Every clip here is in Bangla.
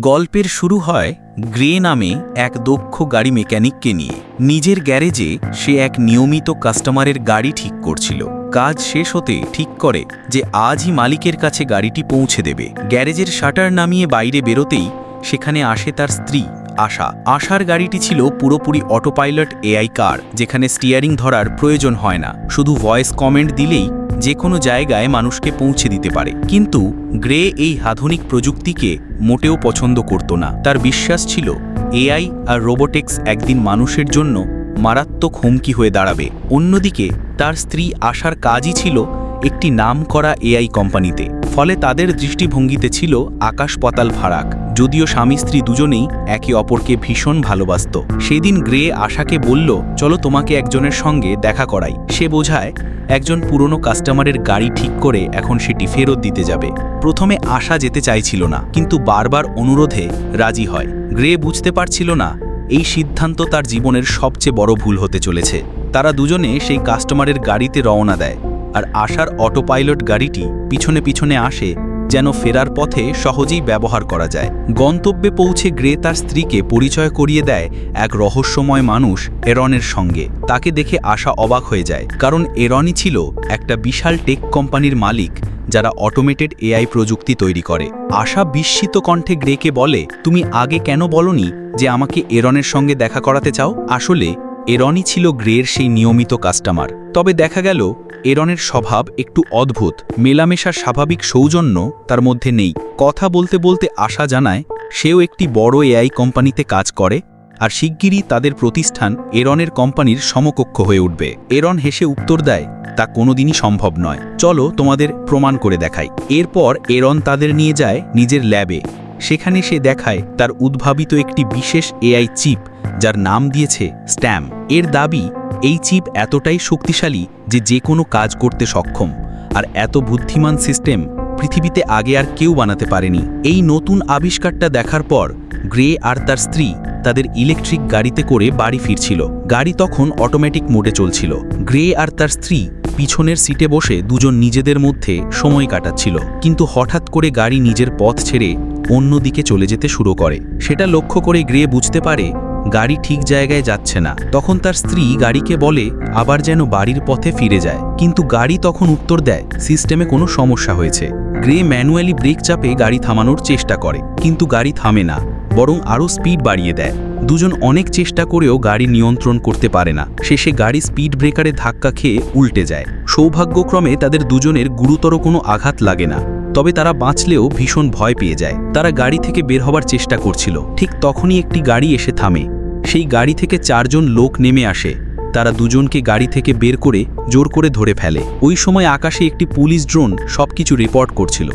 গল্পের শুরু হয় গ্রে নামে এক দক্ষ গাড়ি মেকানিককে নিয়ে। নিজের গ্যারেজে সে এক নিয়মিত কাস্টমারের গাড়ি ঠিক করছিল। কাজ শেষ হতে ঠিক করে যে আজই মালিকের কাছে গাড়িটি পৌঁছে দেবে। গ্যারেজের শাটার নামিয়ে বাইরে বেরোতেই সেখানে আসে তার স্ত্রী। আশা। আশার গাড়িটি ছিল পুরোপুরি অটোপাইলট এআই কার, যেখানে স্টিয়ারিং ধরার প্রয়োজন হয় না। শুধু ভয়েস কমেন্ট দিলেই যে কোনো জায়গায় মানুষকে পৌঁছে দিতে পারে। কিন্তু গ্রে এই আধুনিক প্রযুক্তিকে মোটেও পছন্দ করত না। তার বিশ্বাস ছিল, এআই আর রোবোটিক্স একদিন মানুষের জন্য মারাত্মক হুমকি হয়ে দাঁড়াবে। অন্যদিকে, তার স্ত্রী আশার কাজই ছিল একটি নামকরা এআই কোম্পানিতে। ফলে তাদের দৃষ্টিভঙ্গিতে ছিল আকাশ পাতাল ফারাক। যদিও স্বামী স্ত্রী দুজনেই একে অপরকে ভীষণ ভালোবাসত। সেদিন গ্রে আশাকে বলল, চলো তোমাকে একজনের সঙ্গে দেখা করাই। সে বোঝায়, একজন পুরনো কাস্টমারের গাড়ি ঠিক করে এখন সেটি ফেরত দিতে যাবে। প্রথমে আশা যেতে চাইছিল না, কিন্তু বারবার অনুরোধে রাজি হয়। গ্রে বুঝতে পারছিল না, এই সিদ্ধান্ত তার জীবনের সবচেয়ে বড় ভুল হতে চলেছে। তারা দুজনে সেই কাস্টমারের গাড়িতে রওনা দেয়। আর আশার অটোপাইলট গাড়িটি পিছনে পিছনে আসে যেন ফেরার পথে সহজেই ব্যবহার করা যায়। গন্তব্যে পৌঁছে গ্রে তার স্ত্রীকে পরিচয় করিয়ে দেয় এক রহস্যময় মানুষ এরনের সঙ্গে। তাকে দেখে আশা অবাক হয়ে যায়, কারণ এরনই ছিল একটা বিশাল টেক কোম্পানির মালিক যারা অটোমেটেড এআই প্রযুক্তি তৈরি করে। আশা বিস্মিত কণ্ঠে গ্রেকে বলে, তুমি আগে কেন বলনি যে আমাকে এরনের সঙ্গে দেখা করাতে চাও? আসলে এরনই ছিল গ্রের সেই নিয়মিত কাস্টমার তবে দেখা গেল এরনের স্বভাব একটু অদ্ভুত, মেলামেশার স্বাভাবিক সৌজন্য তার মধ্যে নেই। কথা বলতে বলতে আশা জানায়, সেও একটি বড় এআই কোম্পানিতে কাজ করে, আর শিগগিরই তাদের প্রতিষ্ঠান এরনের কোম্পানির সমকক্ষ হয়ে উঠবে। এরন হেসে উত্তর দেয়, তা কোনোদিনই সম্ভব নয়। চলো তোমাদের প্রমাণ করে দেখাই। এরপর এরন তাদের নিয়ে যায় নিজের ল্যাবে। সেখানে সে দেখায় তার উদ্ভাবিত একটি বিশেষ এআই চিপ যার নাম দিয়েছে স্ট্যাম। এর দাবি, এই চিপ এতটাই শক্তিশালী যে যে কোনো কাজ করতে সক্ষম, আর এত বুদ্ধিমান সিস্টেম পৃথিবীতে আগে আর কেউ বানাতে পারেনি। এই নতুন আবিষ্কারটা দেখার পর, গ্রে আর তার স্ত্রী তাদের ইলেকট্রিক গাড়িতে করে বাড়ি ফিরছিল। গাড়ি তখন অটোমেটিক মোডে চলছিল। গ্রে আর তার স্ত্রী পিছনের সিটে বসে দুজন নিজেদের মধ্যে সময় কাটাচ্ছিল। কিন্তু হঠাৎ করে গাড়ি নিজের পথ ছেড়ে অন্যদিকে চলে যেতে শুরু করে। সেটা লক্ষ্য করে গ্রে বুঝতে পারে গাড়ি ঠিক জায়গায় যাচ্ছে না। তখন তার স্ত্রী গাড়িকে বলে, আবার যেন বাড়ির পথে ফিরে যায়। কিন্তু গাড়ি তখন উত্তর দেয়, সিস্টেমে কোনো সমস্যা হয়েছে। গ্রে ম্যানুয়ালি ব্রেক চাপে গাড়ি থামানোর চেষ্টা করে, কিন্তু গাড়ি থামে না, বরং আরও স্পিড বাড়িয়ে দেয়। দুজন অনেক চেষ্টা করেও গাড়ি নিয়ন্ত্রণ করতে পারে না। শেষে গাড়ি স্পিড ব্রেকারে ধাক্কা খেয়ে উল্টে যায়। সৌভাগ্যক্রমে তাদের দুজনের গুরুতর কোনো আঘাত লাগে না। তবে তারা বাঁচলেও ভীষণ ভয় পেয়ে যায়। তারা গাড়ি থেকে বের হবার চেষ্টা করছিল। ঠিক তখনই একটি গাড়ি এসে থামে। সেই গাড়ি থেকে চারজন লোক নেমে আসে। তারা দুজনকে গাড়ি থেকে বের করে জোর করে ধরে ফেলে। ওই সময় আকাশে একটি পুলিশ ড্রোন সবকিছু রিপোর্ট করছিল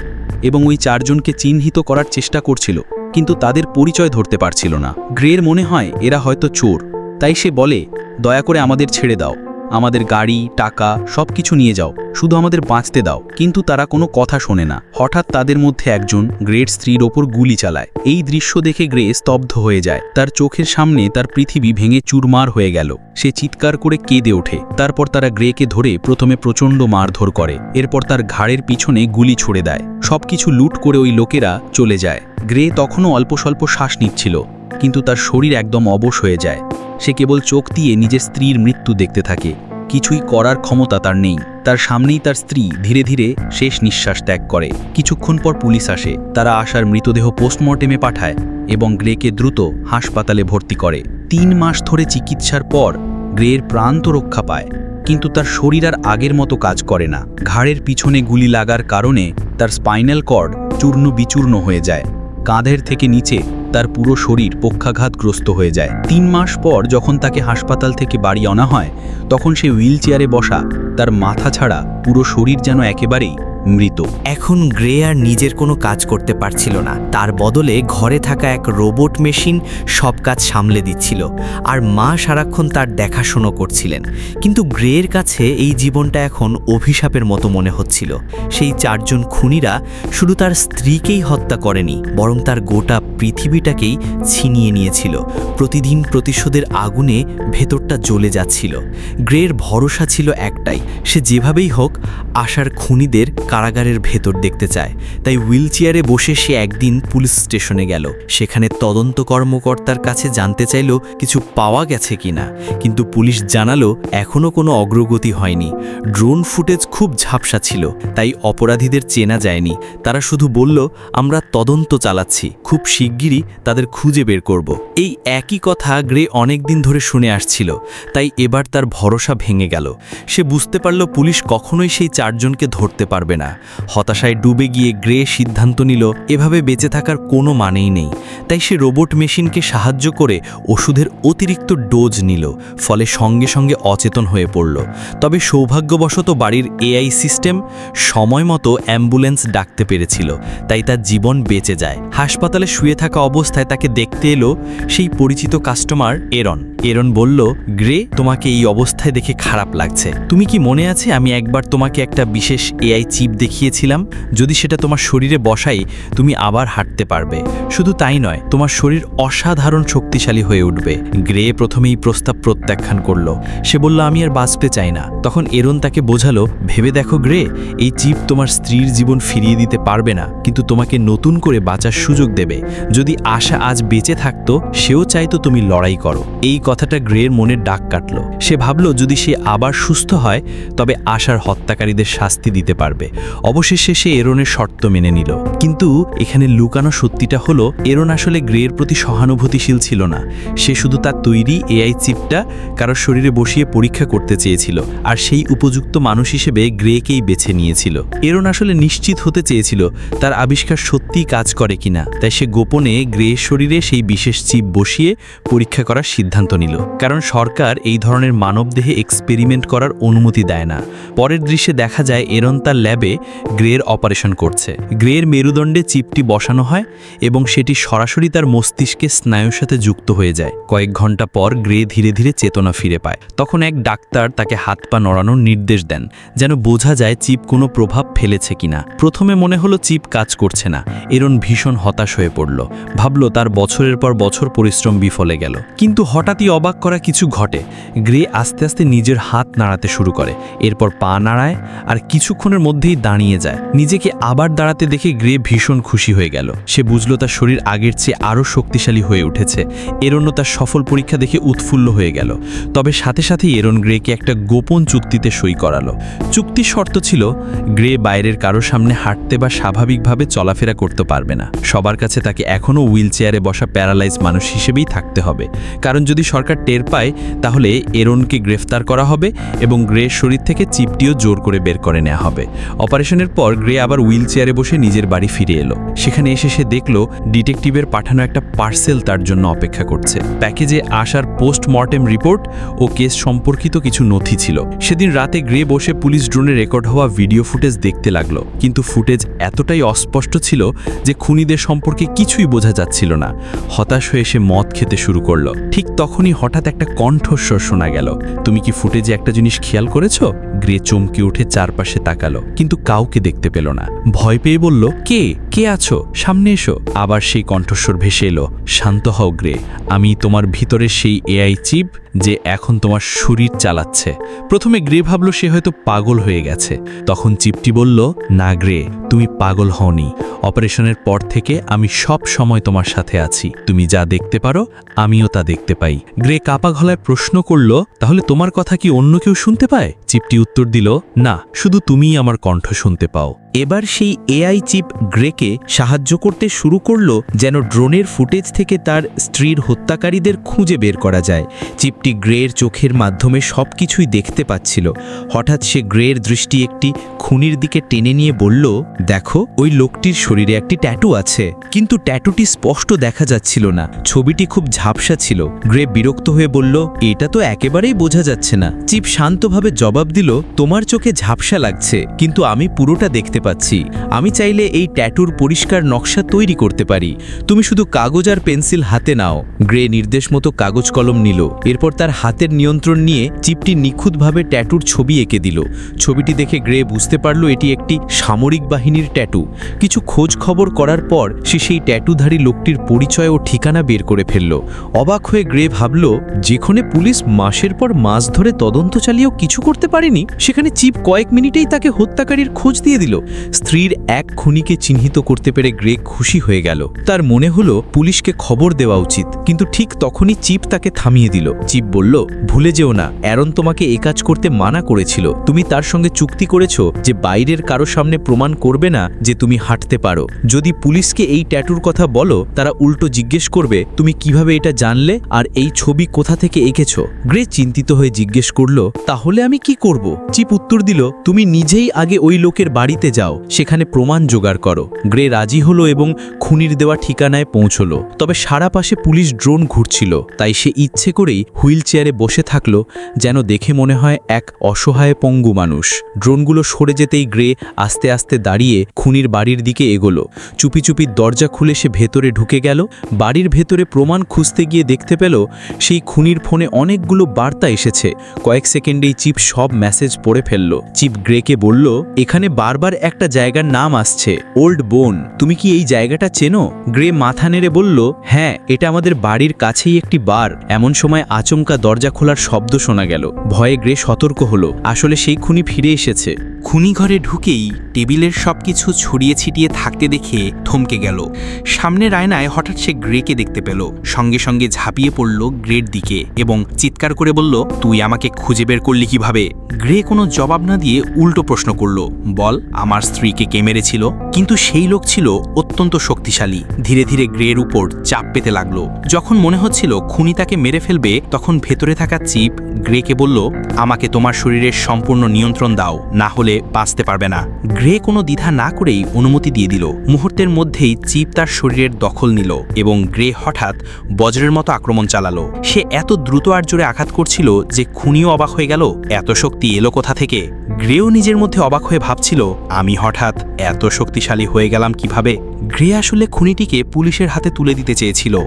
এবং ওই চারজনকে চিহ্নিত করার চেষ্টা করছিল, কিন্তু তাদের পরিচয় ধরতে পারছিল না। গ্রের মনে হয়, এরা হয়তো চোর। তাই সে বলে, দয়া করে আমাদের ছেড়ে দাও। আমাদের গাড়ি, টাকা সব কিছু নিয়ে যাও। শুধু আমাদের বাঁচতে দাও। কিন্তু তারা কোনো কথা শোনে না। হঠাৎ তাদের মধ্যে একজন গ্রেট স্ত্রীর ওপর গুলি চালায়। এই দৃশ্য দেখে গ্রে স্তব্ধ হয়ে যায়। তার চোখের সামনে তার পৃথিবী ভেঙে চুরমার হয়ে গেল। সে চিৎকার করে কেঁদে ওঠে। তারপর তারা গ্রেকে ধরে প্রথমে প্রচণ্ড মারধর করে। এরপর তার ঘাড়ের পিছনে গুলি ছুড়ে দেয়। সবকিছু লুট করে ওই লোকেরা চলে যায়। গ্রে তখনও অল্প স্বল্প শ্বাস নিচ্ছিল। কিন্তু তার শরীর একদম অবশ হয়ে যায়। সে কেবল চোখ দিয়ে নিজের স্ত্রীর মৃত্যু দেখতে থাকে। কিছুই করার ক্ষমতা তার নেই। তার সামনেই তার স্ত্রী ধীরে ধীরে শেষ নিঃশ্বাস ত্যাগ করে। কিছুক্ষণ পর পুলিশ আসে। তারা আশার মৃতদেহ পোস্টমর্টেমে পাঠায় এবং গ্রেকে দ্রুত হাসপাতালে ভর্তি করে। তিন মাস ধরে চিকিৎসার পর গ্রের প্রাণ তো রক্ষা পায়। কিন্তু তার শরীর আর আগের মতো কাজ করে না। ঘাড়ের পিছনে গুলি লাগার কারণে তার স্পাইনাল কর্ড চূর্ণ বিচূর্ণ হয়ে যায়। কাঁধের থেকে নিচে তার পুরো শরীর পক্ষাঘাতগ্রস্ত হয়ে যায়। তিন মাস পর যখন তাকে হাসপাতাল থেকে বাড়ি আনা হয়, তখন সে হুইল চেয়ারে বসা, তার মাথা ছাড়া পুরো শরীর যেন একেবারেই মৃত। এখন গ্রে আর নিজের কোনো কাজ করতে পারছিল না। তার বদলে ঘরে থাকা এক রোবট মেশিন সব কাজ সামলে দিচ্ছিল আর মা সারাক্ষণ তার দেখাশুনো করছিলেন। কিন্তু গ্রের কাছে এই জীবনটা এখন অভিশাপের মতো মনে হচ্ছিল। সেই চারজন খুনিরা শুধু তার স্ত্রীকেই হত্যা করেনি, বরং তার গোটা পৃথিবীটাকেই ছিনিয়ে নিয়েছিল। প্রতিদিন প্রতিশোধের আগুনে ভেতরটা জ্বলে যাচ্ছিল। গ্রের ভরসা ছিল একটাই, সে যেভাবেই হোক আশার খুনিদের কারাগারের ভেতর দেখতে চায়। তাই হুইল চেয়ারে বসে সে একদিন পুলিশ স্টেশনে গেল। সেখানে তদন্ত কর্মকর্তার কাছে জানতে চাইল কিছু পাওয়া গেছে কিনা। কিন্তু পুলিশ জানালো এখনও কোনো অগ্রগতি হয়নি। ড্রোন ফুটেজ খুব ঝাপসা ছিল, তাই অপরাধীদের চেনা যায়নি। তারা শুধু বলল, আমরা তদন্ত চালাচ্ছি। খুব শিগগিরই তাদের খুঁজে বের করব। এই একই কথা গ্রে অনেক দিন ধরে শুনে আসছিল, তাই এবার তার ভরসা ভেঙে গেল। সে বুঝতে পারল পুলিশ কখনোই সেই চারজনকে ধরতে পারবে না। হতাশায় ডুবে গিয়ে গ্রে সিদ্ধান্ত নিল, এভাবে বেঁচে থাকার কোনো মানেই নেই। তাই সে রোবট মেশিনকে সাহায্য করে ওষুধের অতিরিক্ত ডোজ নিল, ফলে সঙ্গে সঙ্গে অচেতন হয়ে পড়ল। তবে সৌভাগ্যবশত বাড়ির এআই সিস্টেম সময় মতো অ্যাম্বুলেন্স ডাকতে পেরেছিল, তাই তার জীবন বেঁচে যায়। হাসপাতালে শুয়ে থাকা অবস্থায় তাকে দেখতে এলো সেই পরিচিত কাস্টমার এরন। এরন বলল, গ্রে, তোমাকে এই অবস্থায় দেখে খারাপ লাগছে। তুমি কি মনে আছে আমি একবার তোমাকে একটা বিশেষ এআই চিপ দেখিয়েছিলাম? যদি সেটা তোমার শরীরে বসাই তুমি আবার হাঁটতে পারবে। শুধু তাই নয়, তোমার শরীর অসাধারণ শক্তিশালী হয়ে উঠবে। গ্রে প্রথমেই প্রস্তাব প্রত্যাখ্যান করল। সে বলল, আমি আর বাঁচতে চাই না। তখন এরন তাকে বোঝালো, ভেবে দেখো গ্রে, এই চিপ তোমার স্ত্রীর জীবন ফিরিয়ে দিতে পারবে না, কিন্তু তোমাকে নতুন করে বাঁচার সুযোগ দেবে। যদি আশা আজ বেঁচে থাকতো, সেও চাইতো তুমি লড়াই করো। এই কথাটা গ্রের মনের ডাক কাটল। সে ভাবল, যদি সে আবার সুস্থ হয়, তবে আশার হত্যাকারীদের শাস্তি দিতে পারবে। অবশেষে সে এরনের শর্ত মেনে নিল। কিন্তু এখানে লুকানো সত্যিটা হলো, এরন আসলে গ্রের প্রতি সহানুভূতিশীল ছিল না। সে শুধু তার তৈরি এআই চিপটা কারোর শরীরে বসিয়ে পরীক্ষা করতে চেয়েছিল, আর সেই উপযুক্ত মানুষ হিসেবে গ্রেকেই বেছে নিয়েছিল। এরন আসলে নিশ্চিত হতে চেয়েছিল, তার আবিষ্কার সত্যিই কাজ করে কিনা। তাই সে গোপনে গ্রের শরীরে সেই বিশেষ চিপ বসিয়ে পরীক্ষা করার সিদ্ধান্ত নিল, কারণ সরকার এই ধরনের মানবদেহে এক্সপেরিমেন্ট করার অনুমতি দেয় না। পরের দৃশ্যে দেখা যায় এরন তার ল্যাবে গ্রের অপারেশন করছে। গ্রের মেরুদণ্ডে চিপটি বসানো হয় এবং সেটি সরাসরি তার মস্তিষ্কে স্নায়ুর সাথে যুক্ত হয়ে যায়। কয়েক ঘণ্টা পর গ্রে ধীরে ধীরে চেতনা ফিরে পায়। তখন এক ডাক্তার তাকে হাত পা নড়ানোর নির্দেশ দেন, যেন বোঝা যায় চিপ কোনো প্রভাব ফেলেছে কিনা। প্রথমে মনে হলো চিপ কাজ করছে না, এরন ভীষণ হতাশ হয়ে পড়ল। ভাবল তার বছরের পর বছর পরিশ্রম বিফলে গেল। কিন্তু হঠাৎই অবাক করা কিছু ঘটে। গ্রে আস্তে আস্তে নিজের হাত নাড়াতে শুরু করে। এরপর পা নাড়ায় আর কিছুক্ষণের মধ্যেই দাঁড়িয়ে যায়। নিজেকে আবার দাঁড়াতে দেখে গ্রে ভীষণ খুশি হয়ে গেল। সে বুঝলো তার শরীর আগের চেয়ে আরও শক্তিশালী হয়ে উঠেছে। এরন্য তার সফল পরীক্ষা দেখে উৎফুল্ল হয়ে গেল। তবে সাথে সাথেই এরন গ্রেকে একটা গোপন চুক্তিতে সই করালো। চুক্তির শর্ত ছিল, গ্রে বাইরের কারও সামনে হাঁটতে বা স্বাভাবিকভাবে চলাফেরা করতে পারবে না। সবার কাছে তাকে এখনও হুইল চেয়ারে বসা প্যারালাইজ মানুষ হিসেবেই থাকতে হবে। কারণ যদি সরকার টের পায়, তাহলে এরনকে গ্রেফতার করা হবে এবং গ্রের শরীর থেকে চিপটিও জোর করে বের করে নেওয়া হবে। অপারেশনের পর গ্রে আবার হুইল চেয়ারে বসে নিজের বাড়ি ফিরে এলো। সেখানে এসে সে দেখল, ডিটেকটিভের পাঠানো একটা পার্সেল তার জন্য অপেক্ষা করছে। প্যাকেজে আসার পোস্টমর্টেম রিপোর্ট ও কেস সম্পর্কিত কিছু নথি ছিল। সেদিন রাতে গ্রে বসে পুলিশ ড্রোনে রেকর্ড হওয়া ভিডিও ফুটেজ দেখতে লাগল। কিন্তু ফুটেজ এতটাই অস্পষ্ট ছিল যে খুনিদের সম্পর্কে কিছুই বোঝা যাচ্ছিল না। হতাশ হয়ে সে মদ খেতে শুরু করল। ঠিক তখনই হঠাৎ একটা কণ্ঠস্বর শোনা গেল। তুমি কি ফুটেজে একটা জিনিস খেয়াল করেছ? গ্রে চমকে উঠে চারপাশে তাকালো, কিন্তু কাউকে দেখতে পেল না। ভয় পেয়ে বলল, কে? কে আছো? সামনে এসো। আবার সেই কণ্ঠস্বর ভেসে এলো, শান্ত হও গ্রে, আমি তোমার ভিতরে সেই এআই চিপ যে এখন তোমার শরীর চালাচ্ছে। প্রথমে গ্রে ভাবল সে হয়তো পাগল হয়ে গেছে। তখন চিপটি বলল, না গ্রে, তুমি পাগল হওনি। অপারেশনের পর থেকে আমি সব সময় তোমার সাথে আছি। তুমি যা দেখতে পারো, আমিও তা দেখতে পাই। গ্রে কাপা গলায় প্রশ্ন করল, তাহলে তোমার কথা কি অন্য কেউ শুনতে পায়? চিপটি উত্তর দিল, না, শুধু তুমিই আমার কণ্ঠ শুনতে পাও। এবার সেই এআই চিপ গ্রেকে সাহায্য করতে শুরু করল যেন ড্রোনের ফুটেজ থেকে তার স্ত্রীর হত্যাকারীদের খুঁজে বের করা যায়। চিপটি গ্রের চোখের মাধ্যমে সব কিছুই দেখতে পাচ্ছিল। হঠাৎ সে গ্রের দৃষ্টি একটি খুনির দিকে টেনে নিয়ে বলল, দেখো, ওই লোকটির শরীরে একটি ট্যাটু আছে। কিন্তু ট্যাটুটি স্পষ্ট দেখা যাচ্ছিল না। ছবিটি খুব ঝাপসা ছিল। গ্রে বিরক্ত হয়ে বলল, এটা তো একেবারেই বোঝা যাচ্ছে না। চিপ শান্তভাবে জবাব দিল, তোমার চোখে ঝাপসা লাগছে, কিন্তু আমি পুরোটা দেখতে পাচ্ছি। আমি চাইলে এই ট্যাটুর পরিষ্কার নকশা তৈরি করতে পারি। তুমি শুধু কাগজ আর পেন্সিল হাতে নাও। গ্রে নির্দেশ মতো কাগজ কলম নিল। এরপর তার হাতের নিয়ন্ত্রণ নিয়ে চিপটি নিখুঁতভাবে ট্যাটুর ছবি এঁকে দিল। ছবিটি দেখে গ্রে বুঝতে পারল এটি একটি সামরিক বাহিনীর ট্যাটু। কিছু খোঁজ খবর করার পর সে সেই ট্যাটুধারী লোকটির পরিচয় ও ঠিকানা বের করে ফেলল। অবাক হয়ে গ্রে ভাবল, যেখানে পুলিশ মাসের পর মাস ধরে তদন্ত চালিয়েও কিছু করতে পারেনি, সেখানে চিপ কয়েক মিনিটেই তাকে হত্যাকারীর খোঁজ দিয়ে দিল। স্ত্রীর এক খুনিকে চিহ্নিত করতে পেরে গ্রে খুশি হয়ে গেল। তার মনে হলো, পুলিশকে খবর দেওয়া উচিত, কিন্তু ঠিক তখনই চিপ তাকে থামিয়ে দিল। চিপ বলল, ভুলে যেও না, অ্যারন তোমাকে এ কাজ করতে মানা করেছিল। তুমি তার সঙ্গে চুক্তি করেছ যে বাইরের কারও সামনে প্রমাণ করবে না যে তুমি হাঁটতে পারো। যদি পুলিশকে এই ট্যাটুর কথা বলো, তারা উল্টো জিজ্ঞেস করবে, তুমি কীভাবে এটা জানলে? আর এই ছবি কোথা থেকে এঁকেছ? গ্রে চিন্তিত হয়ে জিজ্ঞেস করল, তাহলে আমি কি করব? চিপ উত্তর দিল, তুমি নিজেই আগে ওই লোকের বাড়িতে যাও। সেখানে প্রমাণ জোগাড় করো। গ্রে রাজি হলো এবং খুনির দেওয়া ঠিকানায় পৌঁছলো। তবে সারা পাশে পুলিশ ড্রোন ঘুরছিল, তাই সে ইচ্ছে করেই হুইল চেয়ারে বসে থাকল, যেন দেখে মনে হয় এক অসহায় পঙ্গু মানুষ। ড্রোনগুলো সরে যেতেই গ্রে আস্তে আস্তে দাঁড়িয়ে খুনির বাড়ির দিকে এগোলো। চুপি চুপি দরজা খুলে সে ভেতরে ঢুকে গেল। বাড়ির ভেতরে প্রমাণ খুঁজতে গিয়ে দেখতে পেল, সেই খুনির ফোনে অনেকগুলো বার্তা এসেছে। কয়েক সেকেন্ডেই চিপ সব মেসেজ পড়ে ফেলল। চিপ গ্রেকে বলল, এখানে বারবার একটা জায়গার নাম আসছে ওল্ড বোন তুমি কি এই জায়গাটা চেনো? গ্রে মাথা নেড়ে বলল হ্যাঁ এটা আমাদের বাড়ির কাছেই একটি বার। এমন সময় আচমকা দরজা খোলার শব্দ শোনা গেল। ভয়ে গ্রে সতর্ক হলো। আসলে সেই খুনি ফিরে এসেছে। খুনি ঘরে ঢুকেই টেবিলের সবকিছু ছড়িয়ে ছিটিয়ে থাকতে দেখে থমকে গেল। সামনের আয়নায় হঠাৎ সে গ্রেকে দেখতে পেল। সঙ্গে সঙ্গে ঝাঁপিয়ে পড়ল গ্রের দিকে এবং চিৎকার করে বলল, তুই আমাকে খুঁজে বের করলি কীভাবে? গ্রে কোনো জবাব না দিয়ে উল্টো প্রশ্ন করল, বল, আমার স্ত্রীকে কে মেরেছিল, কিন্তু সেই লোক ছিল অত্যন্ত শক্তিশালী। ধীরে ধীরে গ্রের উপর চাপ পেতে লাগল। যখন মনে হচ্ছিল খুনি তাকে মেরে ফেলবে, তখন ভেতরে থাকা চিপ গ্রেকে বলল, আমাকে তোমার শরীরের সম্পূর্ণ নিয়ন্ত্রণ দাও, না হলে বাঁচতে পারবে না। গ্রে কোনো দ্বিধা না করেই অনুমতি দিয়ে দিল। মুহূর্তের মধ্যেই চিপ তার শরীরের দখল নিল এবং গ্রে হঠাৎ বজ্রের মতো আক্রমণ চালালো। সে এত দ্রুত আর জোরে আঘাত করছিল যে খুনিও অবাক হয়ে গেল। এত শক্তি এলো কোথা থেকে? গ্রেও নিজের মধ্যে অবাক হয়ে ভাবছিল আমি হঠাৎ এত শক্তিশালী হয়ে গেলাম কীভাবে? গ্রে আসলে খুনিটিকে পুলিশের হাতে তুলে দিতে চেয়েছিল।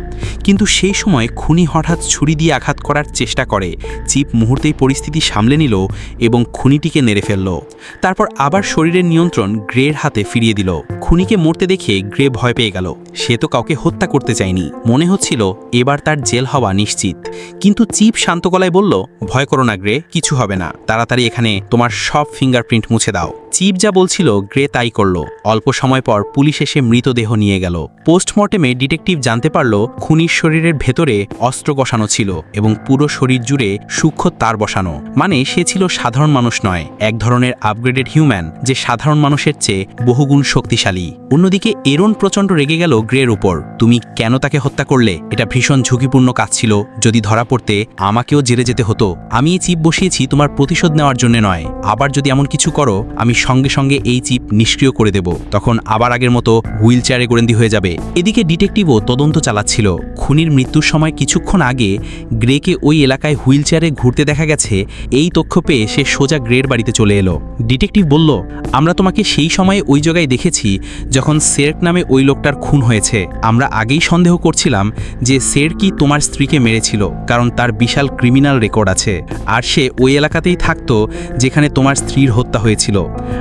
কিন্তু সেই সময় খুনি হঠাৎ ছুরি দিয়ে আঘাত করার চেষ্টা করে। চিপ মুহূর্তেই পরিস্থিতি সামলে নিল এবং খুনিটিকে নেড়ে ফেলল। তারপর আবার শরীরের নিয়ন্ত্রণ গ্রের হাতে ফিরিয়ে দিল। খুনিকে মরতে দেখে গ্রে ভয় পেয়ে গেল। সে তো কাউকে হত্যা করতে চায়নি। মনে হচ্ছিল, এবার তার জেল হওয়া নিশ্চিত। কিন্তু চিপ শান্ত গলায় বলল, ভয় করো না গ্রে, কিছু হবে না। তাড়াতাড়ি এখানে তোমার সব ফিঙ্গারপ্রিন্ট মুছে দাও। চিপ যা বলছিল, গ্রে তাই করল। অল্প সময় পর পুলিশ এসে মৃতদেহ নিয়ে গেল। পোস্টমর্টেমে ডিটেকটিভ জানতে পারল খুনির শরীরের ভেতরে অস্ত্র বসানো ছিল এবং পুরো শরীর জুড়ে সূক্ষ্ম তার বসানো। মানে সে ছিল সাধারণ মানুষ নয়, এক ধরনের আপগ্রেডেড হিউম্যান যে সাধারণ মানুষের চেয়ে বহুগুণ শক্তিশালী। অন্যদিকে এরন প্রচণ্ড রেগে গেল গ্রের উপর। তুমি কেন তাকে হত্যা করলে? এটা ভীষণ ঝুঁকিপূর্ণ কাজ ছিল। যদি ধরা পড়তে আমাকেও জেলে যেতে হতো। আমি এই চিপ বসিয়েছি তোমার প্রতিশোধ নেওয়ার জন্য নয়। আবার যদি এমন কিছু করো, আমি সঙ্গে সঙ্গে এই চিপ নিষ্ক্রিয় করে দেব। তখন আবার আগের মতো হুইল চেয়ারে গোরেন্দি হয়ে যাবে। এদিকে ডিটেকটিভও তদন্ত চালাচ্ছিল। খুনির মৃত্যুর সময় কিছুক্ষণ আগে গ্রেকে ওই এলাকায় হুইল চেয়ারে ঘুরতে দেখা গেছে। এই তথ্য পেয়ে সে সোজা গ্রের বাড়িতে চলে এলো। ডিটেকটিভ বলল, আমরা তোমাকে সেই সময়ে ওই জায়গায় দেখেছি যখন সের্ক নামে ওই লোকটার খুন হয়েছে। আমরা আগেই সন্দেহ করছিলাম যে সেরকি তোমার স্ত্রীকে মেরেছিল, কারণ তার বিশাল ক্রিমিনাল রেকর্ড আছে। আর সে ওই এলাকাতেই থাকতো যেখানে তোমার স্ত্রীর হত্যা হয়েছিল।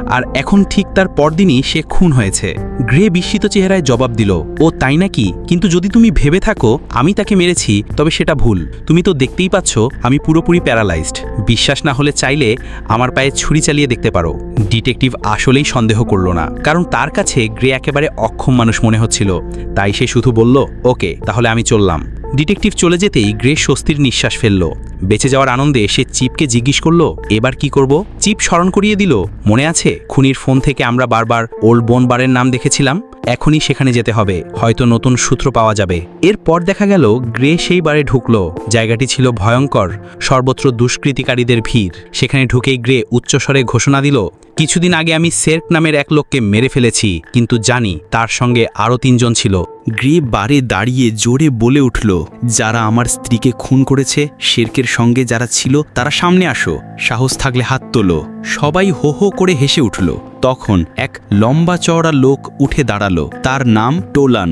আর এখন ঠিক তার পরদিনই সে খুন হয়েছে। গ্রে বিস্মিত চেহারায় জবাব দিল, ও, তাই নাকি? কিন্তু যদি তুমি ভেবে থাকো, আমি তাকে মেরেছি, তবে সেটা ভুল। তুমি তো দেখতেই পাচ্ছ, আমি পুরোপুরি প্যারালাইজড। বিশ্বাস না হলে চাইলে আমার পায়ে ছুরি চালিয়ে দেখতে পারো। ডিটেকটিভ আসলেই সন্দেহ করল না। কারণ তার কাছে গ্রে একেবারে অক্ষম মানুষ মনে হচ্ছিল। তাই সে শুধু বলল, ওকে, তাহলে আমি চললাম। ডিটেকটিভ চলে যেতেই গ্রে স্বস্তির নিঃশ্বাস ফেলল। বেঁচে যাওয়ার আনন্দে সে চিপকে জিজ্ঞেস করল, এবার কি করব? চিপ স্মরণ করিয়ে দিল, মনে আছে, খুনির ফোন থেকে আমরা বারবার ওল্ড বোন বারের নাম দেখেছিলাম? এখনই সেখানে যেতে হবে, হয়তো নতুন সূত্র পাওয়া যাবে। এরপর দেখা গেল, গ্রে সেই বারে ঢুকলো। জায়গাটি ছিল ভয়ঙ্কর, সর্বত্র দুষ্কৃতিকারীদের ভিড়। সেখানে ঢুকেই গ্রে উচ্চস্বরে ঘোষণা দিল, কিছুদিন আগে আমি সের্ক নামের এক লোককে মেরে ফেলেছি, কিন্তু জানি তার সঙ্গে আরও তিনজন ছিল। গ্রে বারে দাঁড়িয়ে জোরে বলে উঠল, যারা আমার স্ত্রীকে খুন করেছে শেরকের সঙ্গে যারা ছিল, তারা সামনে আসো, সাহস থাকলে হাত তোলো। সবাই হো হো করে হেসে উঠল। তখন এক লম্বা চওড়া লোক উঠে দাঁড়াল। গেল। তার নাম টোলান।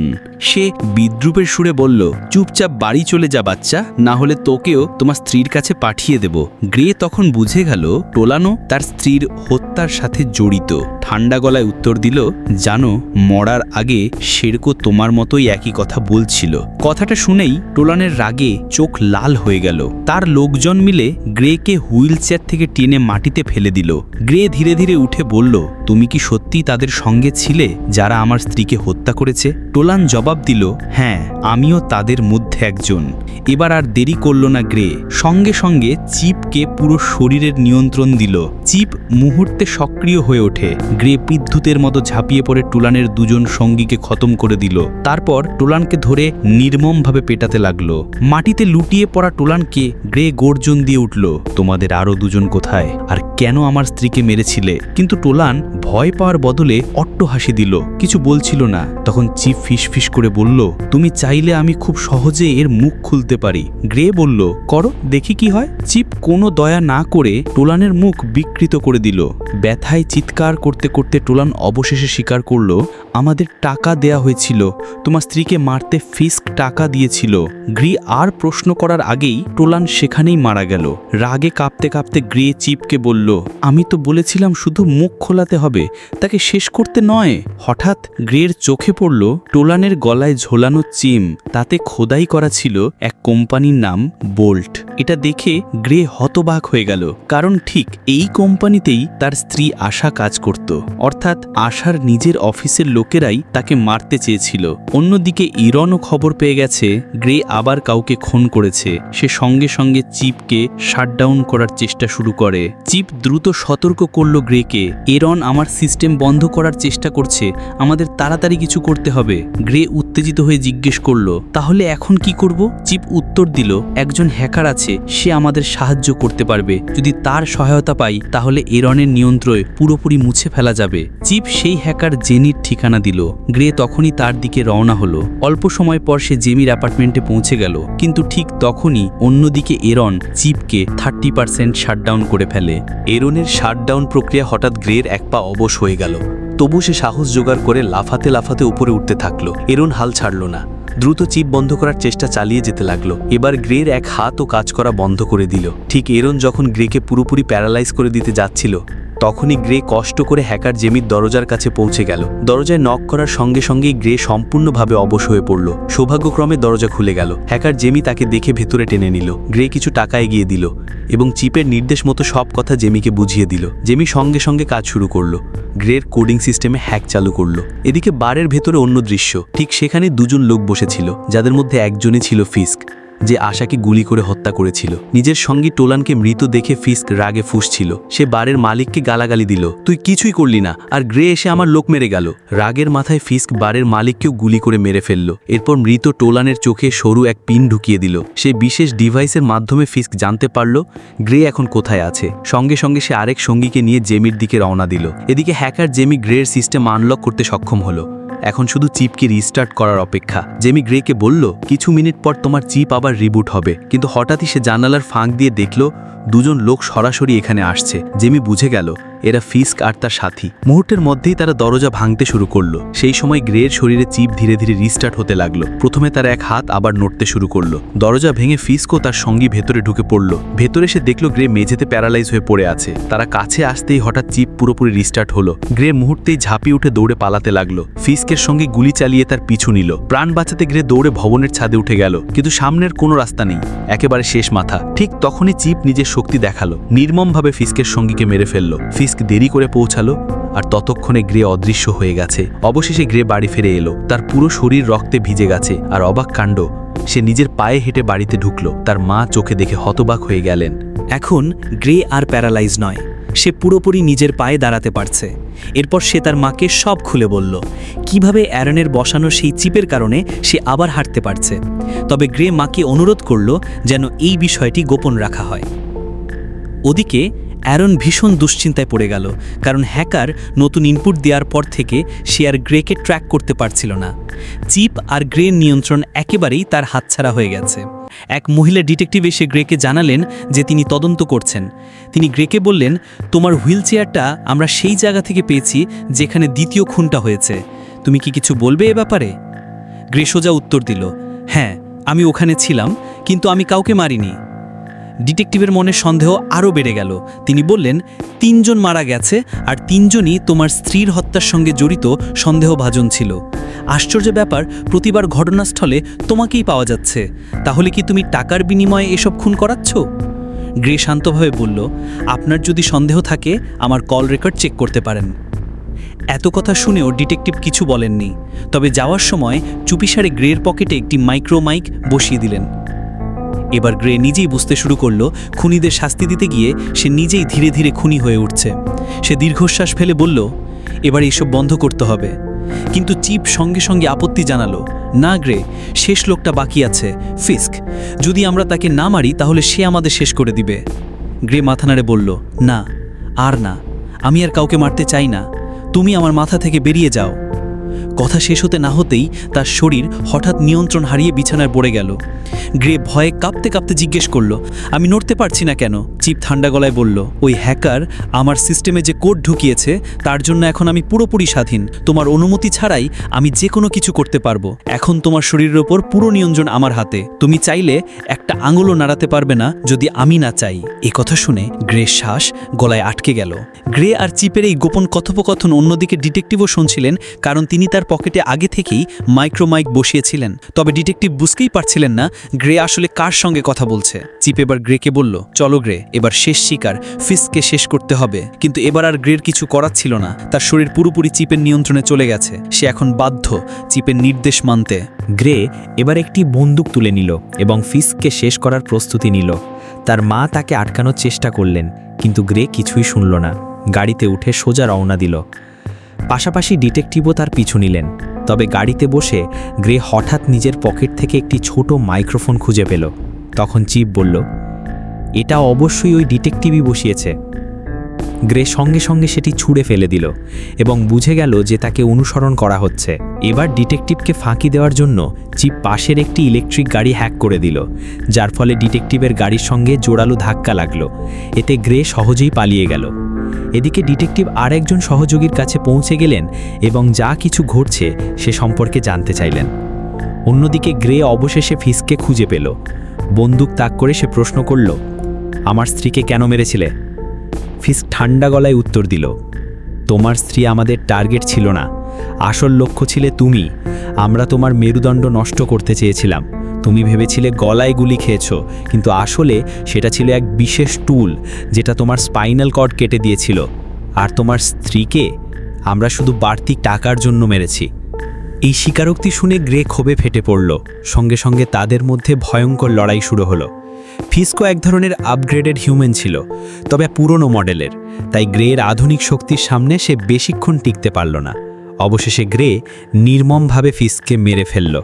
সে বিদ্রুপের সুরে বলল, চুপচাপ বাড়ি চলে যা বাচ্চা, না হলে তোকেও তোমার স্ত্রীর কাছে পাঠিয়ে দেব। গ্রে তখন বুঝে গেল টোলানো তার স্ত্রীর হত্যার সাথে জড়িত। ঠান্ডা গলায় উত্তর দিল, জানো, মরার আগে শেরকো তোমার মতোই একই কথা বলছিল। কথাটা শুনেই টোলানের রাগে চোখ লাল হয়ে গেল। তার লোকজন মিলে গ্রেকে হুইল চেয়ার থেকে টেনে মাটিতে ফেলে দিল। গ্রে ধীরে ধীরে উঠে বলল, তুমি কি সত্যি তাদের সঙ্গে ছিলে, যারা আমার স্ত্রীকে হত্যা করেছে? টোলান জবাব দিল হ্যাঁ আমিও তাদের মধ্যে একজন। এবার আর দেরি করল না গ্রে। সঙ্গে সঙ্গে চিপকে পুরো শরীরের নিয়ন্ত্রণ দিল। চিপ মুহূর্তে সক্রিয় হয়ে ওঠে। গ্রে বিদ্যুতের মতো ঝাঁপিয়ে পড়ে টোলানের দুজন সঙ্গীকে খতম করে দিল। তারপর টোলানকে ধরে নির্মমভাবে পেটাতে লাগল। মাটিতে লুটিয়ে পড়া টোলানকে গ্রে গর্জন দিয়ে উঠল, তোমাদের আরও দুজন কোথায়? আর কেন আমার স্ত্রীকে মেরেছিলে? কিন্তু টোলান ভয় পাওয়ার বদলে অট্ট হাসি দিল। কিছু বলছিল না। তখন চিপ ফিস ফিস করে বলল, তুমি চাইলে আমি খুব সহজে এর মুখ খুলতে পারি। গ্রে বলল, করো, দেখি কি হয়। চিপ কোনো দয়া না করে টোলানের মুখ বিকৃত করে দিল। ব্যথায় চিৎকার করতে করতে টোলান অবশেষে স্বীকার করল, আমাদের টাকা দেয়া হয়েছিল। তোমার স্ত্রীকে মারতে ফিস্ক টাকা দিয়েছিল। গ্রি আর প্রশ্ন করার আগেই টোলান সেখানেই মারা গেল। রাগে কাঁপতে কাঁপতে গ্রে চিপকে বলল, আমি তো বলেছিলাম শুধু মুখ খোলাতে হবে, তাকে শেষ করতে নয়। হঠাৎ গ্রের চোখে পড়ল টোলানের গলায় ঝোলানো চিম, তাতে খোদাই করা ছিল এক কোম্পানির নাম বোল্ট। এটা দেখে গ্রে হতবাক হয়ে গেল, কারণ ঠিক এই কোম্পানিতেই তার স্ত্রী আশা কাজ করত। অর্থাৎ আশার নিজের অফিসের লোকেরাই তাকে মারতে চেয়েছিল। অন্যদিকে ইরনও খবর পেয়ে গেছে, গ্রে আবার কাউকে খুন করেছে। সে সঙ্গে সঙ্গে চিপকে শাটডাউন করার চেষ্টা শুরু করে। চিপ দ্রুত সতর্ক করল গ্রেকে এরন আমার সিস্টেম বন্ধ করার চেষ্টা করছে। আমাদের তাড়াতাড়ি কিছু করতে হবে। গ্রে উত্তেজিত হয়ে জিজ্ঞেস করল, তাহলে এখন কি করব? চিপ উত্তর দিল, একজন হ্যাকার আছে, সে আমাদের সাহায্য করতে পারবে। যদি তার সহায়তা পাই, তাহলে এরনের নিয়ন্ত্রণ পুরোপুরি মুছে ফেলা যাবে। চিপ সেই হ্যাকার জেনির ঠিকানা দিল। গ্রে তখনই তার দিকে রওনা হলো। অল্প সময় পর সে জেমির অ্যাপার্টমেন্টে পৌঁছে গেল। কিন্তু ঠিক তখনই অন্যদিকে এরন চিপকে থার্টি পার্সেন্ট শাটডাউন করে ফেলে। এরনের শাটডাউন প্রক্রিয়া হঠাৎ গ্রের এক পা অবশ হয়ে গেল। তবু সে সাহস জোগাড় করে লাফাতে লাফাতে উপরে উঠতে থাকল। এরন হাল ছাড়ল না। দ্রুত চিপ বন্ধ করার চেষ্টা চালিয়ে যেতে লাগল। এবার গ্রের এক হাত ও কাজ করা বন্ধ করে দিল। ঠিক এরন যখন গ্রেকে পুরোপুরি প্যারালাইজ করে দিতে যাচ্ছিল তখনই গ্রে কষ্ট করে হ্যাকার জেমির দরজার কাছে পৌঁছে গেল। দরজায় নক করার সঙ্গে সঙ্গেই গ্রে সম্পূর্ণভাবে অবশ হয়ে পড়ল। সৌভাগ্যক্রমে দরজা খুলে গেল। হ্যাকার জেমি তাকে দেখে ভেতরে টেনে নিল। গ্রে কিছু টাকা এগিয়ে দিল এবং চিপের নির্দেশ মতো সব কথা জেমিকে বুঝিয়ে দিল। জেমি সঙ্গে সঙ্গে কাজ শুরু করল। গ্রের কোডিং সিস্টেমে হ্যাক চালু করল। এদিকে বারের ভেতরে অন্য দৃশ্য। ঠিক সেখানে দুজন লোক বসেছিল, যাদের মধ্যে একজনই ছিল ফিস্ক। যে আশাকে গুলি করে হত্যা করেছিল। নিজের সঙ্গী টোলানকে মৃত দেখে ফিস্ক রাগে ফুসছিল। সে বারের মালিককে গালাগালি দিল, তুই কিছুই করলি না, আর গ্রে এসে আমার লোক মেরে গেল। রাগের মাথায় ফিস্ক বারের মালিককেও গুলি করে মেরে ফেলল। এরপর মৃত টোলানের চোখে সরু এক পিন ঢুকিয়ে দিল। সে বিশেষ ডিভাইসের মাধ্যমে ফিস্ক জানতে পারল, গ্রে এখন কোথায় আছে। সঙ্গে সঙ্গে সে আরেক সঙ্গীকে নিয়ে জেমির দিকে রওনা দিল। এদিকে হ্যাকার জেমি গ্রের সিস্টেম আনলক করতে সক্ষম হলো। এখন শুধু চিপকে রিস্টার্ট করার অপেক্ষা। জেমি গ্রেকে বলল, কিছু মিনিট পর তোমার চিপ আবার রিবুট হবে। কিন্তু হঠাৎই সে জানালার ফাঁক দিয়ে দেখল, দুজন লোক সরাসরি এখানে আসছে। জেমি বুঝে গেল এরা ফিস্ক আর তার সাথী। মুহূর্তের মধ্যেই তারা দরজা ভাঙতে শুরু করল। সেই সময় গ্রের শরীরে চিপ ধীরে ধীরে রিস্টার্ট হতে লাগল। প্রথমে তার এক হাত আবার নড়তে শুরু করল। দরজা ভেঙে ফিস্কও তার সঙ্গী ভেতরে ঢুকে পড়ল। ভেতরে সে দেখল গ্রে মেঝেতে প্যারালাইজ হয়ে পড়ে আছে। তারা কাছে আসতেই হঠাৎ চিপ পুরোপুরি রিস্টার্ট হলো। গ্রে মুহূর্তেই ঝাঁপিয়ে উঠে দৌড়ে পালাতে লাগল। ফিস্কের সঙ্গে গুলি চালিয়ে তার পিছু নিল। প্রাণ বাঁচাতে গ্রে দৌড়ে ভবনের ছাদে উঠে গেল। কিন্তু সামনের কোনো রাস্তা নেই। একেবারে শেষ মাথা। ঠিক তখনই চিপ নিজের শক্তি দেখাল। নির্মমভাবে ফিস্কের সঙ্গীকে মেরে ফেলল। ফিস্ক দেরি করে পৌঁছালো আর ততক্ষণে গ্রে অদৃশ্য হয়ে গেছে। অবশেষে গ্রে বাড়ি ফিরে এলো। তার পুরো শরীর রক্তে ভিজে গেছে আর অবাক কাণ্ড, সে নিজের পায়ে হেঁটে বাড়িতে ঢুকলো। তার মা চোখে দেখে হতবাক হয়ে গেলেন। এখন গ্রে আর প্যারালাইজ নয়, সে পুরোপুরি নিজের পায়ে দাঁড়াতে পারছে। এরপর সে তার মাকে সব খুলে বলল, কীভাবে অ্যারনের বসানো সেই চিপের কারণে সে আবার হাঁটতে পারছে? তবে গ্রে মাকে অনুরোধ করল যেন এই বিষয়টি গোপন রাখা হয়। ওদিকে অ্যারন ভীষণ দুশ্চিন্তায় পড়ে গেল, কারণ হ্যাকার নতুন ইনপুট দেওয়ার পর থেকে সে আর গ্রেকে ট্র্যাক করতে পারছিল না। চিপ আর গ্রের নিয়ন্ত্রণ একেবারেই তার হাতছাড়া হয়ে গেছে। এক মহিলা ডিটেকটিভ এসে গ্রেকে জানালেন যে তিনি তদন্ত করছেন। তিনি গ্রেকে বললেন, তোমার হুইল চেয়ারটা আমরা সেই জায়গা থেকে পেয়েছি যেখানে দ্বিতীয় খুনটা হয়েছে। তুমি কি কিছু বলবে এ ব্যাপারে? গ্রে সোজা উত্তর দিল হ্যাঁ আমি ওখানে ছিলাম, কিন্তু আমি কাউকে মারিনি। ডিটেকটিভের মনে সন্দেহ আরও বেড়ে গেল। তিনি বললেন, তিনজন মারা গেছে আর তিনজনই তোমার স্ত্রীর হত্যার সঙ্গে জড়িত সন্দেহভাজন ছিল। আশ্চর্য ব্যাপার, প্রতিবার ঘটনাস্থলে তোমাকেই পাওয়া যাচ্ছে। তাহলে কি তুমি টাকার বিনিময়ে এসব খুন করাচ্ছ? গ্রে শান্তভাবে বলল, আপনার যদি সন্দেহ থাকে, আমার কল রেকর্ড চেক করতে পারেন। এত কথা শুনেও ডিটেকটিভ কিছু বলেননি, তবে যাওয়ার সময় চুপিসারে গ্রের পকেটে একটি মাইক্রো মাইক বসিয়ে দিলেন। এবার গ্রে নিজেই বুঝতে শুরু করল, খুনিদের শাস্তি দিতে গিয়ে সে নিজেই ধীরে ধীরে খুনি হয়ে উঠছে। সে দীর্ঘশ্বাস ফেলে বলল, এবার এসব বন্ধ করতে হবে। কিন্তু চিপ সঙ্গে সঙ্গে আপত্তি জানালো, না গ্রে, শেষ লোকটা বাকি আছে, ফিস্ক। যদি আমরা তাকে না মারি, তাহলে সে আমাদের শেষ করে দিবে। গ্রে মাথা নাড়ে বলল, না, আর না, আমি আর কাউকে মারতে চাই না। তুমি আমার মাথা থেকে বেরিয়ে যাও। কথা শেষ হতে না হতেই তার শরীর হঠাৎ নিয়ন্ত্রণ হারিয়ে বিছানায় পড়ে গেল। গ্রে ভয়ে কাঁপতে কাঁপতে জিজ্ঞেস করল, আমি নড়তে পারছি না কেন? চিপ ঠান্ডা গলায় বলল, ওই হ্যাকার আমার সিস্টেমে যে কোড ঢুকিয়েছে, তার জন্য এখন আমি পুরোপুরি স্বাধীন। তোমার অনুমতি ছাড়াই আমি যে কোনো কিছু করতে পারব। এখন তোমার শরীরের ওপর পুরো নিয়ন্ত্রণ আমার হাতে। তুমি চাইলে একটা আঙুলও নাড়াতে পারবে না যদি আমি না চাই। এ কথা শুনে গ্রে শ্বাস গলায় আটকে গেল। গ্রে আর চিপের এই গোপন কথোপকথন অন্যদিকে ডিটেকটিভও শুনছিলেন, কারণ তিনি তার পকেটে আগে থেকেই মাইক্রোমাইক বসিয়েছিলেন, তবে ডিটেকটিভ বুঝতেই পারছিলেন না গ্রে আসলে কার সঙ্গে কথা বলছে। চিপ এবার গ্রেকে বলল, চলো গ্রে, এবার শেষ শিকার, ফিসকে শেষ করতে হবে। কিন্তু এবার আর গ্রের কিছু করার ছিল না, তার শরীর পুরোপুরি চিপের নিয়ন্ত্রণে চলে গেছে, সে এখন বাধ্য চিপের নির্দেশ মানতে। গ্রে এবার একটি বন্দুক তুলে নিল এবং ফিস্ককে শেষ করার প্রস্তুতি নিল। তার মা তাকে আটকানোর চেষ্টা করলেন, কিন্তু গ্রে কিছুই শুনল না। গাড়িতে উঠে সোজা রওনা দিল। পাশাপাশি ডিটেকটিভও তার পিছু নিলেন। তবে গাড়িতে বসে গ্রে হঠাৎ নিজের পকেট থেকে একটি ছোট মাইক্রোফোন খুঁজে পেল। তখন চিপ বলল, এটা অবশ্যই ওই ডিটেকটিভই বসিয়েছে। গ্রে সঙ্গে সঙ্গে সেটি ছুঁড়ে ফেলে দিল এবং বুঝে গেল যে তাকে অনুসরণ করা হচ্ছে। এবার ডিটেকটিভকে ফাঁকি দেওয়ার জন্য চিপ পাশের একটি ইলেকট্রিক গাড়ি হ্যাক করে দিল, যার ফলে ডিটেকটিভের গাড়ির সঙ্গে জোরালো ধাক্কা লাগল। এতে গ্রে সহজেই পালিয়ে গেল। এদিকে ডিটেকটিভ আরেকজন সহযোগীর কাছে পৌঁছে গেলেন এবং যা কিছু ঘটছে সে সম্পর্কে জানতে চাইলেন। অন্যদিকে গ্রে অবশেষে ফিসকে খুঁজে পেল। বন্দুক তাক করে সে প্রশ্ন করল, আমার স্ত্রীকে কেন মেরেছিলে? ফিস ঠান্ডা গলায় উত্তর দিল, তোমার স্ত্রী আমাদের টার্গেট ছিল না। আসল লক্ষ্য ছিলে তুমি। আমরা তোমার মেরুদণ্ড নষ্ট করতে চেয়েছিলাম। তুমি ভেবেছিলে গলায় গুলি খেয়েছো, কিন্তু আসলে সেটা ছিল এক বিশেষ টুল, যেটা তোমার স্পাইনাল কর্ড কেটে দিয়েছিল। আর তোমার স্ত্রীকে আমরা শুধু বাড়তি টাকার জন্য মেরেছি। এই স্বীকারোক্তি শুনে গ্রে ক্ষোভে ফেটে পড়ল। সঙ্গে সঙ্গে তাদের মধ্যে ভয়ঙ্কর লড়াই শুরু হলো। ফিস্কো এক ধরনের আপগ্রেডেড হিউম্যান ছিল, তবে পুরনো মডেলের, তাই গ্রের আধুনিক শক্তির সামনে সে বেশিক্ষণ টিকতে পারল না। অবশেষে গ্রে নির্মমভাবে ফিস্ককে মেরে ফেলল।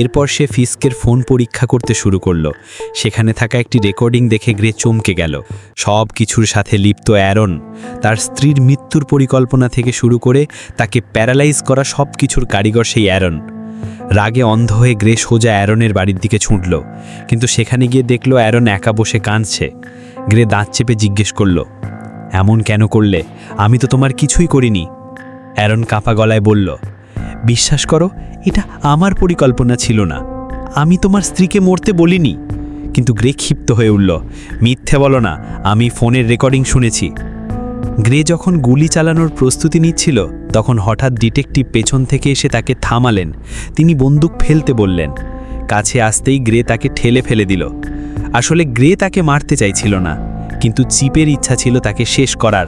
এরপর সে ফিস্কের ফোন পরীক্ষা করতে শুরু করল। সেখানে থাকা একটি রেকর্ডিং দেখে গ্রে চমকে গেল। সব কিছুর সাথে লিপ্ত অ্যারন, তার স্ত্রীর মৃত্যুর পরিকল্পনা থেকে শুরু করে তাকে প্যারালাইজ করা সব কিছুর কারিগর সেই অ্যারন। রাগে অন্ধ হয়ে গ্রে সোজা অ্যারনের বাড়ির দিকে ছুটল, কিন্তু সেখানে গিয়ে দেখল অ্যারন একা বসে কাঁদছে। গ্রে দাঁত চেপে জিজ্ঞেস করল, এমন কেন করলে? আমি তো তোমার কিছুই করিনি। অ্যারন কাঁপা গলায় বলল বিশ্বাস করো, এটা আমার পরিকল্পনা ছিল না। আমি তোমার স্ত্রীকে মরতে বলিনি। কিন্তু গ্রে ক্ষিপ্ত হয়ে উঠল। মিথ্যে বলো না, আমি ফোনের রেকর্ডিং শুনেছি। গ্রে যখন গুলি চালানোর প্রস্তুতি নিচ্ছিল, তখন হঠাৎ ডিটেকটিভ পেছন থেকে এসে তাকে থামালেন। তিনি বন্দুক ফেলতে বললেন। কাছে আসতেই গ্রে তাকে ঠেলে ফেলে দিল। আসলে গ্রে তাকে মারতে চাইছিল না, কিন্তু চিপের ইচ্ছা ছিল তাকে শেষ করার।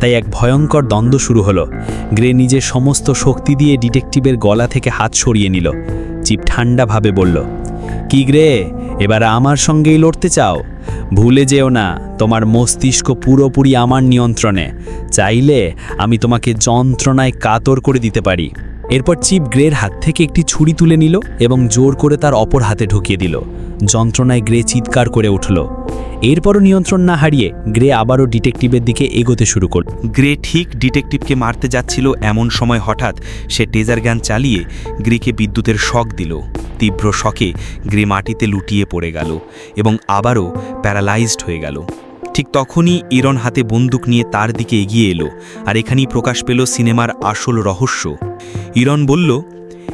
তাই এক ভয়ঙ্কর দ্বন্দ্ব শুরু হলো। গ্রে নিজের সমস্ত শক্তি দিয়ে ডিটেকটিভের গলা থেকে হাত সরিয়ে নিল। চিপ ঠান্ডাভাবে বলল, কি গ্রে, এবার আমার সঙ্গেই লড়তে চাও? ভুলে যেও না, তোমার মস্তিষ্ক পুরোপুরি আমার নিয়ন্ত্রণে। চাইলে আমি তোমাকে যন্ত্রণায় কাতর করে দিতে পারি। এরপর চিপ গ্রের হাত থেকে একটি ছুরি তুলে নিল এবং জোর করে তার অপর হাতে ঢুকিয়ে দিল। যন্ত্রণায় গ্রে চিৎকার করে উঠল। এরপরও নিয়ন্ত্রণ না হারিয়ে গ্রে আবারও ডিটেকটিভের দিকে এগোতে শুরু করল। গ্রে ঠিক ডিটেকটিভকে মারতে যাচ্ছিল এমন সময় হঠাৎ সে টেজার গান চালিয়ে গ্রেকে বিদ্যুতের শক দিল। তীব্র শকে গ্রে মাটিতে লুটিয়ে পড়ে গেল এবং আবারও প্যারালাইজড হয়ে গেল। ঠিক তখনই ইরন হাতে বন্দুক নিয়ে তার দিকে এগিয়ে এলো আর এখানেই প্রকাশ পেল সিনেমার আসল রহস্য। ইরন বলল,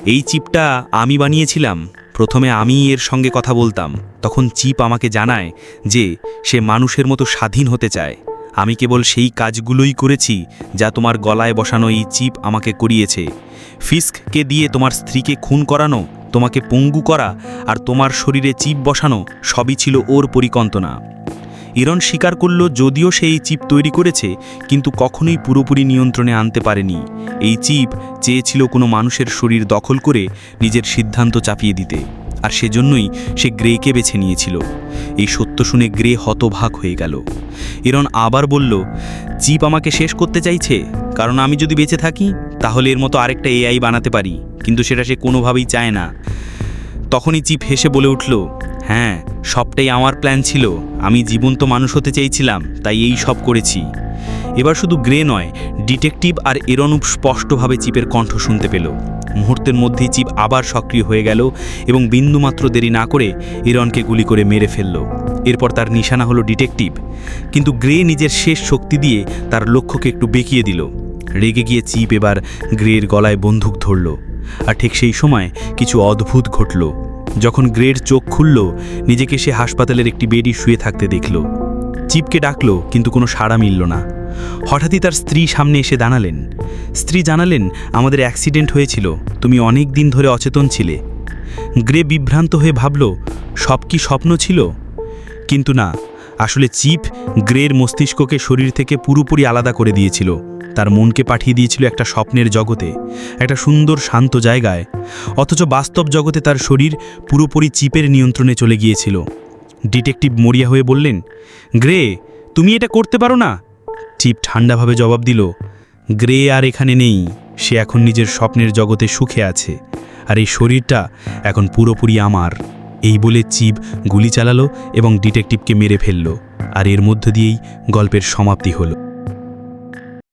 এই চিপটা আমি বানিয়েছিলাম। প্রথমে আমি এর সঙ্গে কথা বলতাম, তখন চিপ আমাকে জানায় যে সে মানুষের মতো স্বাধীন হতে চায়। আমি কেবল সেই কাজগুলোই করেছি যা তোমার গলায় বসানো এই চিপ আমাকে করিয়েছে। ফিস্ককে দিয়ে তোমার স্ত্রীকে খুন করানো, তোমাকে পঙ্গু করা আর তোমার শরীরে চিপ বসানো সবই ছিল ওর পরিকল্পনা। ইরন স্বীকার করল যদিও সে এই চিপ তৈরি করেছে, কিন্তু কখনোই পুরোপুরি নিয়ন্ত্রণে আনতে পারেনি। এই চিপ চেয়েছিল কোনো মানুষের শরীর দখল করে নিজের সিদ্ধান্ত চাপিয়ে দিতে, আর সেজন্যই সে গ্রেকে বেছে নিয়েছিল। এই সত্য শুনে গ্রে হতভাগ হয়ে গেল। ইরন আবার বলল, চিপ আমাকে শেষ করতে চাইছে? কারণ আমি যদি বেঁচে থাকি, তাহলে এর মতো আরেকটা এআই বানাতে পারি, কিন্তু সেটা সে কোনোভাবেই চায় না। তখনই চিপ হেসে বলে উঠল হ্যাঁ সবটাই আমার প্ল্যান ছিল। আমি জীবন্ত মানুষ হতে চেয়েছিলাম, তাই এই সব করেছি। এবার শুধু গ্রে নয়, ডিটেকটিভ আর এরনুপ স্পষ্টভাবে চিপের কণ্ঠ শুনতে পেল। মুহূর্তের মধ্যেই চিপ আবার সক্রিয় হয়ে গেল এবং বিন্দুমাত্র দেরি না করে ইরনকে গুলি করে মেরে ফেলল। এরপর তার নিশানা হলো ডিটেকটিভ। কিন্তু গ্রে নিজের শেষ শক্তি দিয়ে তার লক্ষ্যকে একটু বেঁকিয়ে দিল। রেগে গিয়ে চিপ এবার গ্রের গলায় বন্দুক ধরল। আর ঠিক সেই সময় কিছু অদ্ভুত ঘটল। যখন গ্রেড চোখ খুলল, নিজেকে সে হাসপাতালের একটি বেডি শুয়ে থাকতে দেখল। চিপকে ডাকল, কিন্তু কোনো সাড়া মিলল না। হঠাৎই তার স্ত্রী সামনে এসে দাঁড়ালেন। স্ত্রী জানালেন, আমাদের অ্যাক্সিডেন্ট হয়েছিল। তুমি অনেক দিন ধরে অচেতন ছিলে। গ্রে বিভ্রান্ত হয়ে ভাবল, সব কি স্বপ্ন ছিল? কিন্তু না আসলে চিপ গ্রের মস্তিষ্ককে শরীর থেকে পুরোপুরি আলাদা করে দিয়েছিল। তার মনকে পাঠিয়ে দিয়েছিল একটা স্বপ্নের জগতে, একটা সুন্দর শান্ত জায়গায়। অথচ বাস্তব জগতে তার শরীর পুরোপুরি চিপের নিয়ন্ত্রণে চলে গিয়েছিল। ডিটেকটিভ মরিয়া হয়ে বললেন, গ্রে, তুমি এটা করতে পারো না? চিপ ঠান্ডাভাবে জবাব দিল, গ্রে আর এখানে নেই। সে এখন নিজের স্বপ্নের জগতে সুখে আছে। আর এই শরীরটা এখন পুরোপুরি আমার। এই বলে চিব গুলি চালালো এবং ডিটেকটিভকে মেরে ফেলল, আর এর মধ্য দিয়েই গল্পের সমাপ্তি হলো।